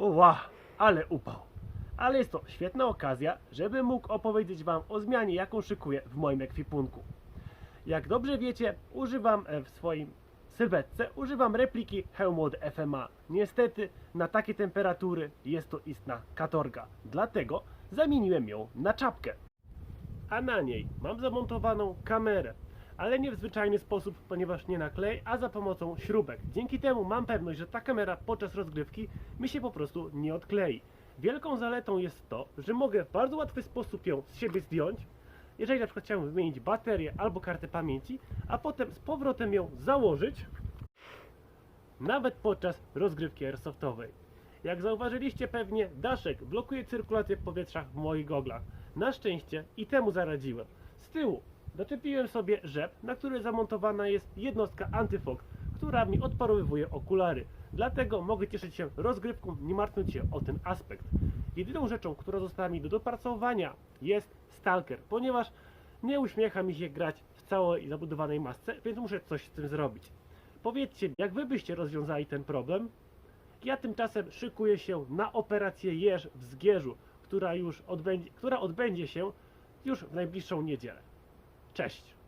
Ła, ale upał. Ale jest to świetna okazja, żeby mógł opowiedzieć Wam o zmianie, jaką szykuję w moim ekwipunku. Jak dobrze wiecie, używam e, w swoim sylwetce, używam repliki hełmu FMA. Niestety, na takie temperatury jest to istna katorga. Dlatego zamieniłem ją na czapkę. A na niej mam zamontowaną kamerę, ale nie w zwyczajny sposób, ponieważ nie na klej, a za pomocą śrubek. Dzięki temu mam pewność, że ta kamera podczas rozgrywki mi się po prostu nie odklei. Wielką zaletą jest to, że mogę w bardzo łatwy sposób ją z siebie zdjąć, jeżeli na przykład chciałbym wymienić baterię albo kartę pamięci, a potem z powrotem ją założyć, nawet podczas rozgrywki airsoftowej. Jak zauważyliście pewnie, daszek blokuje cyrkulację powietrza w moich goglach. Na szczęście i temu zaradziłem. Z tyłu doczepiłem sobie rzep, na który zamontowana jest jednostka antyfog, która mi odparowywuje okulary. Dlatego mogę cieszyć się rozgrywką, nie martwiąc się o ten aspekt. Jedyną rzeczą, która została mi do dopracowania jest Stalker, ponieważ nie uśmiecha mi się grać w całej zabudowanej masce, więc muszę coś z tym zrobić. Powiedzcie, jak wy byście rozwiązali ten problem? Ja tymczasem szykuję się na operację Jeż w Zgierzu, która już odbędzie, która odbędzie się już w najbliższą niedzielę. Cześć!